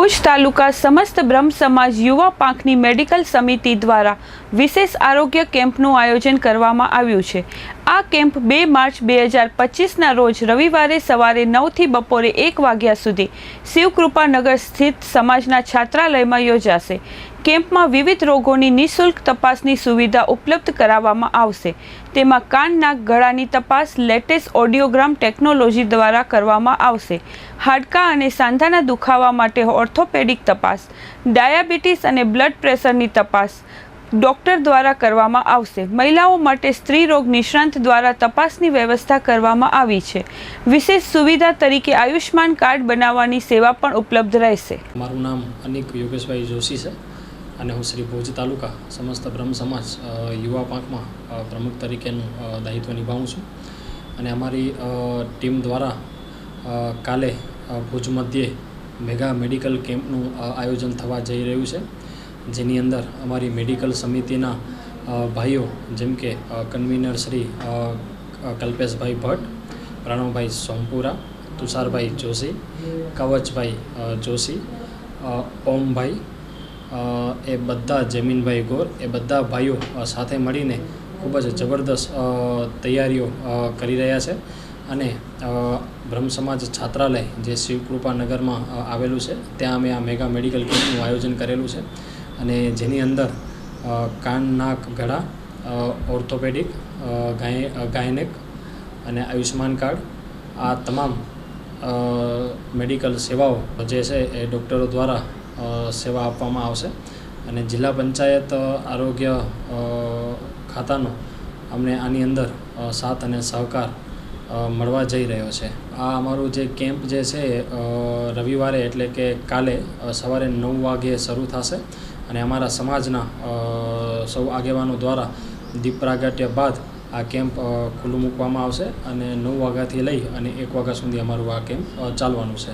ભુજ તાલુકા સમસ્ત બ્રહ્મ સમાજ યુવા પાંખની મેડિકલ સમિતિ દ્વારા વિશેષ આરોગ્ય કેમ્પનું આયોજન કરવામાં આવ્યું છે. આ કેમ્પ બે માર્ચ બે હજાર પચીસના રોજ રવિવારે સવારે નવથી બપોરે એક વાગ્યા સુધી શિવકૃપાનગર સ્થિત સમાજના છાત્રાલયમાં યોજાશે. કેમ્પમાં વિવિધ રોગોની નિઃશુલ્ક તપાસની સુવિધા ઉપલબ્ધ કરાવવામાં આવશે. તેમાં કાન, નાક, ગળાની તપાસ લેટેસ્ટ ઓડિયોગ્રામ ટેકનોલોજી દ્વારા કરવામાં આવશે. હાડકાં અને સાંધાના દુખાવા માટે ઓર્થોપેડિક તપાસ, ડાયાબિટીસ અને બ્લડ પ્રેશરની તપાસ ડૉક્ટર દ્વારા કરવામાં આવશે. મહિલાઓ માટે સ્ત્રી રોગ નિષ્ણાંત દ્વારા તપાસની વ્યવસ્થા કરવામાં આવી છે. વિશેષ સુવિધા તરીકે આયુષ્માન કાર્ડ બનાવવાની સેવા પણ ઉપલબ્ધ રહેશે. મારું નામ અનિક યોગેશભાઈ જોશી છે. અને હું શ્રી ભુજ તાલુકા સમસ્ત બ્રહ્મ સમાજ યુવા પાંખમાં પ્રમુખ તરીકેનું દાયિત્વ નિભાવું છું. અને અમારી ટીમ દ્વારા કાલે ભુજ મધ્યે મેગા મેડિકલ કેમ્પનું આયોજન થવા જઈ રહ્યું છે. જેની અંદર અમારી મેડિકલ સમિતિના ભાઈઓ જેમ કે કન્વીનર શ્રી કલ્પેશભાઈ ભટ્ટ, પ્રણવભાઈ સોમપુરા, તુષારભાઈ જોશી, કવચભાઈ જોશી ઓમભાઈ એ બધા જમીનભાઈ ગોર, એ બધા ભાઈઓ સાથે મળીને ખૂબ જ જબરદસ્ત તૈયારીઓ કરી રહ્યા છે. અને બ્રહ્મ સમાજ છાત્રાલય જે શિવકૃપાનગરમાં નગરમાં આવેલું છે, ત્યાં અમે આ મેગા મેડિકલ કેમ્પનું આયોજન કરેલું છે. અને જેની અંદર કાન, નાક, ગળા ઓર્થોપેડિક ગાય ગાયનેક અને આયુષ્માન કાર્ડ, આ તમામ મેડિકલ સેવાઓ જે છે એ ડૉક્ટરો દ્વારા સેવા આપવામાં આવશે. અને જિલ્લા પંચાયત આરોગ્ય ખાતાનો અમને આની અંદર સાથ અને સહકાર મળવા જઈ રહ્યો છે. આ અમારું જે કેમ્પ જે છે રવિવારે એટલે કે કાલે સવારે નવ વાગ્યે શરૂ થશે. અને અમારા સમાજના સૌ આગેવાનો દ્વારા દીપ પ્રાગટ્ય બાદ આ કેમ્પ ખુલ્લું મૂકવામાં આવશે. અને નવ વાગ્યાથી લઈ અને એક વાગ્યા સુધી અમારું આ કેમ્પ ચાલવાનું છે.